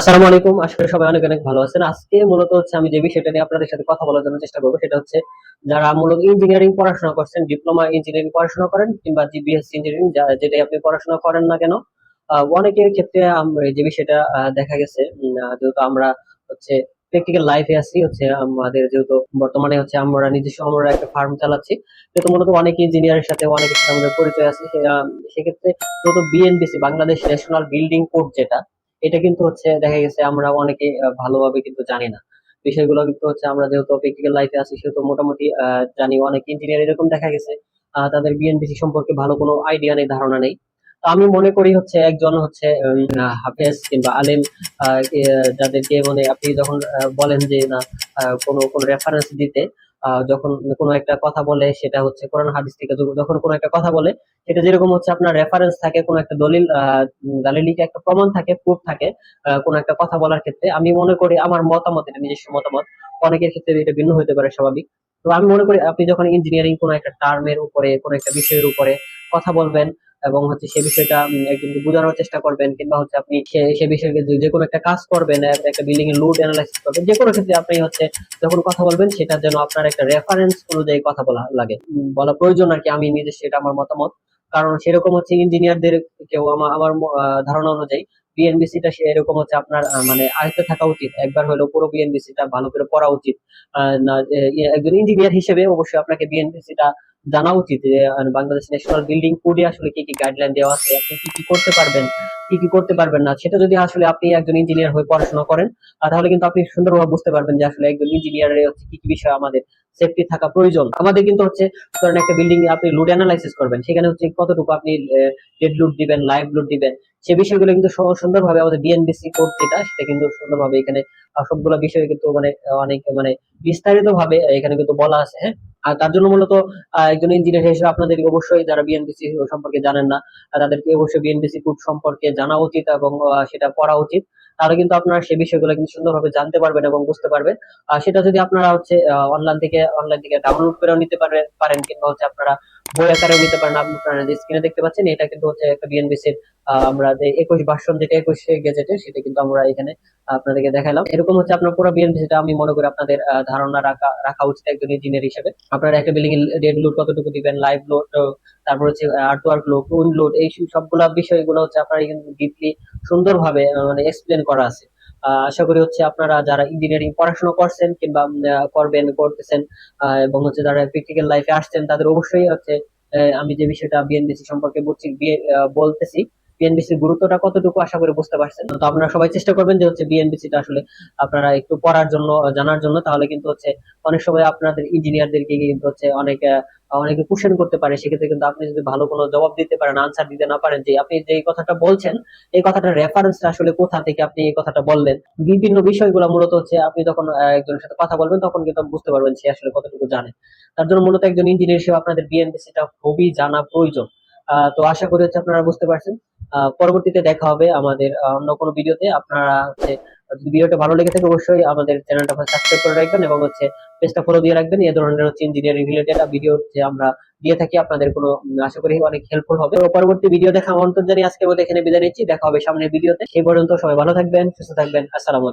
আসসালামু আলাইকুম। আশা করি সবাই অনেক অনেক ভালো আছেন। আজকে মূলত হচ্ছে আমি যে বিষয়টা নিয়ে আপনাদের সাথে কথা বলার জন্য চেষ্টা করব, সেটা হচ্ছে যারা মূলত ইঞ্জিনিয়ারিং পড়াশোনা করছেন ডিপ্লোমা ইঞ্জিনিয়ারিং পড়াশোনা করেন কিংবা বিএসসি ইঞ্জিনিয়ারিং যেটাই আপনি পড়াশোনা করেন না কেন অনেকের ক্ষেত্রে যে বিষয়টা দেখা গেছে যেহেতু আমরা হচ্ছে প্র্যাকটিক্যাল লাইফে আছি, হচ্ছে আমাদের যেহেতু বর্তমানে হচ্ছে আমরা নিজস্ব আমরা একটা ফার্ম চালাচ্ছি, যেহেতু মূলত অনেক ইঞ্জিনিয়ারের সাথে অনেকের সাথে আমাদের পরিচয় আছে সেক্ষেত্রে যেহেতু BNBC Bangladesh national building code যেটা এটা কিন্তু হচ্ছে দেখা গেছে আমরা অনেকে ভালোভাবে কিন্তু জানি না। বিষয়গুলো কিন্তু হচ্ছে আমরা যেহেতু প্র্যাকটিক্যাল লাইফে আছি, সেহেতু মোটামুটি জানি অনেক ইঞ্জিনিয়ার এরকম দেখা গেছে তাদের বিএনপিসি সম্পর্কে ভালো কোনো আইডিয়া নেই, ধারণা নেই। তো আমি মনে করি হচ্ছে একজন হচ্ছে হাফেজ কিংবা আলেম যাদেরকে মানে আপনি যখন বলেন যে না কোনো কোনো রেফারেন্স দিতে যখন কোনো একটা কথা বলে, সেটা হচ্ছে কোরআন হাদিস থেকে যখন কোনো একটা কথা বলে, সেটা যেরকম হচ্ছে আপনার রেফারেন্স থাকে, কোনো একটা দলিল দালিলিকে একটা প্রমাণ থাকে প্রুফ থাকে কোনো একটা কথা বলার ক্ষেত্রে, আমি মনে করি আমার মতামত, এটা নিজস্ব মতামত, অনেকের ক্ষেত্রে এটা ভিন্ন হতে পারে স্বাভাবিক। তো আমি মনে করি আপনি যখন ইঞ্জিনিয়ারিং কোনো একটা টার্মের উপরে, কোনো একটা বিষয়ের উপরে কথা বলবেন এবং হচ্ছে সে বিষয়টা একজনকে বোঝানোর চেষ্টা করবেন কিংবা হচ্ছে আপনি সে বিষয়ে যে কোনো একটা কাজ করবেন একটা বিল্ডিং এর লোড অ্যানালাইসিস করবেন, যে কোনো ক্ষেত্রে আপনি হচ্ছে যখন কথা বলবেন সেটা যেন আপনার একটা রেফারেন্স অনুযায়ী কথা বলা লাগে। বলা প্রয়োজন আর কি, আমি নিজে সেটা আমার মতামত। কারণ সেরকম হচ্ছে ইঞ্জিনিয়ারদের কেউ আমার আমার ধারণা অনুযায়ী বিএনবিসি টা সেরকম হচ্ছে আপনার মানে আয়ত্তে থাকা উচিত। একবার হলেও পুরো বিএনবিসি টা ভালো করে পড়া উচিত। একজন ইঞ্জিনিয়ার হিসেবে অবশ্যই আপনাকে বিএনবিসি টা জানা উচিত যে বাংলাদেশ ন্যাশনাল বিল্ডিং কোডে আসলে কি কি গাইডলাইন দেওয়া আছে, আপনি কি কি করতে পারবেন, কি কি করতে পারবেন না, সেটা যদি আসলে আপনি একজন ইঞ্জিনিয়ার হয়ে পড়াশোনা করেন তাহলে কিন্তু আপনি সুন্দরভাবে বুঝতে পারবেন যে আসলে একজন ইঞ্জিনিয়ারের হচ্ছে কি কি বিষয় আমাদের সেফটি থাকা প্রয়োজন। আমাদের কিন্তু হচ্ছে, ধরেন একটা বিল্ডিং আপনি লোড অ্যানালাইসিস করবেন, সেখানে হচ্ছে কতটুকু আপনি ডেড লোড দিবেন লাইভ লোড দিবেন, সে বিষয়গুলো কিন্তু সুন্দরভাবে আমাদের বিএনবিসি কোড যেটা, সেটা কিন্তু সুন্দরভাবে এখানে সবগুলো বিষয় কিন্তু মানে অনেক মানে বিস্তারিত ভাবে এখানে কিন্তু বলা আছে হ্যাঁ? আর তার জন্য মূলত একজন ইঞ্জিনিয়ার হিসেবে আপনাদের অবশ্যই যারা বিএনপিসি সম্পর্কে জানেন না তাদেরকে অবশ্যই বিএনপিসি কোড সম্পর্কে জানা উচিত এবং সেটা পড়া উচিত। তাহলে কিন্তু আপনারা সেই বিষয়গুলো কিন্তু সুন্দরভাবে জানতে পারবেন এবং বুঝতে পারবেন। সেটা যদি আপনারা হচ্ছে অনলাইন থেকে অনলাইন থেকে ডাউনলোড করেও নিতে পারবেন পারেন কিংবা হচ্ছে আপনারা বই আকারেও নিতে পারেন আপনারা স্ক্রিনে দেখতে পাচ্ছেন, এটা কিন্তু হচ্ছে একটা বিএনবিসির আমরা যে একুশ ভার্সন যেটা একুশ গেজেটে সেটা কিন্তু আমরা এখানে আপনাদেরকে দেখালাম। এরকম হচ্ছে আপনার পুরো বিএনবিসিটা আমি মনে করি আপনাদের ধারণা রাখা রাখা উচিত একজন ইঞ্জিনিয়ার হিসেবে। আপনারা একটা বিল্ডিং এর ডেড লোড কতটুকু দিবেন লাইভ লোড তারপর হচ্ছে art work load wind load এই সবগুলা বিষয়গুলো হচ্ছে আপনারা এখানে ডিপলি সুন্দরভাবে মানে এক্সপ্লেন করা আছে। আশা করি হচ্ছে আপনারা যারা ইঞ্জিনিয়ারিং পড়াশোনা করছেন কিংবা করবেন, করতেছেন এবং হচ্ছে যারা প্র্যাকটিক্যাল লাইফে আসছেন, তাদের অবশ্যই হচ্ছে আমি যে বিষয়টা বিএনডিসি সম্পর্কে বলছি বলতেছি। বিএনবিসির গুরুত্বটা কতটুকু আশা করি বুঝতে পারছেন? তো আপনারা সবাই চেষ্টা করবেন যে হচ্ছে বিএনবিসিটা আসলে আপনারা একটু পড়ার জন্য, জানার জন্য, তাহলে কিন্তু হচ্ছে অনেক সময় আপনাদের ইঞ্জিনিয়ারদেরকে কিন্তু হচ্ছে অনেক অনেকে কোশ্চেন করতে পারে। সেক্ষেত্রে কিন্তু আপনি যদি ভালো কোনো জবাব দিতে পারেন আনসার দিতে না পারেন, যে আপনি যে কথাটা বলছেন, এই কথাটার রেফারেন্সটা আসলে কোথা থেকে আপনি এই কথাটা বললেন? বিভিন্ন বিষয়গুলো মূলত হচ্ছে আপনি যখন একজনের সাথে কথা বলবেন, তখন কিন্তু বুঝতে পারবেন সে আসলে কতটুকু জানে। তার জন্য মূলত একজন ইঞ্জিনিয়ার হিসেবে আপনাদের বিএনপিসিটা খুবই জানা প্রয়োজন। তো আশা করি হচ্ছে আপনারা বুঝতে পারছেন। পরবর্তীতে দেখা হবে আমাদের অন্য কোনো ভিডিওতে। আপনারা হচ্ছে, যদি ভিডিওটা ভালো লেগে থাকে, অবশ্যই আমাদের চ্যানেলটা সাবস্ক্রাইব করে রাখবেন এবং হচ্ছে পেজটা ফলো দিয়ে রাখবেন। এ ধরনের হচ্ছে ইঞ্জিনিয়ারিং রিলেটেড ভিডিও যে আমরা দিয়ে থাকি। আপনাদের কোনো আশা করি অনেক হেল্পফুল হবে। পরবর্তী ভিডিও দেখা জানিয়ে আজকে মধ্যে এখানে বিদায় নিচ্ছি। দেখা হবে সামনের ভিডিওতে সেই পর্যন্ত সবাই ভালো থাকবেন, সুস্থ থাকবেন। আসসালামু আলাইকুম।